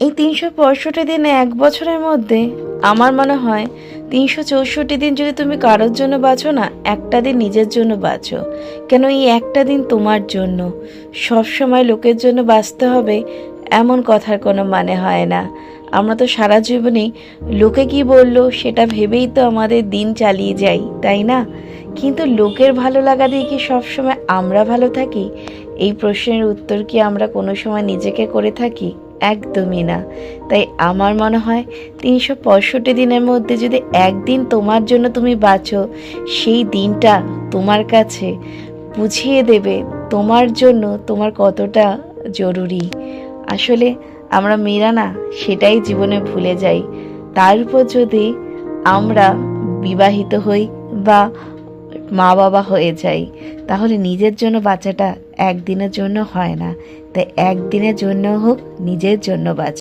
এই তিনশো পঁয়ষট্টি দিনে এক বছরের মধ্যে আমার মনে হয় তিনশো চৌষট্টি দিন যদি তুমি কারোর জন্য বাঁচো না, একটা দিন নিজের জন্য বাঁচো। কেন এই একটা দিন তোমার জন্য? সব সময় লোকের জন্য বাঁচতে হবে এমন কথার কোনো মানে হয় না। আমরা তো সারা জীবনেই লোকে কি বলল সেটা ভেবেই তো আমাদের দিন চালিয়ে যাই, তাই না? কিন্তু লোকের ভালো লাগা দিয়ে কি সবসময় আমরা ভালো থাকি? এই প্রশ্নের উত্তর কি আমরা কোনো সময় নিজেকে করে থাকি? একদমই না। তাই আমার মনে হয় তিনশো পঁয়ষট্টি দিনের মধ্যে যদি একদিন তোমার জন্য তুমি বাঁচো, সেই দিনটা তোমার কাছে বুঝিয়ে দেবে তোমার জন্য তোমার কতটা জরুরি। আসলে আমরা মেয়েরা না, সেটাই জীবনে ভুলে যাই। তার উপর যদি আমরা বিবাহিত হই বা মা বাবা হয়ে যাই, তাহলে নিজের জন্য বাচ্চাটা একদিনের জন্য হয় না। তাই একদিনের জন্য হোক, নিজের জন্য বাঁচ।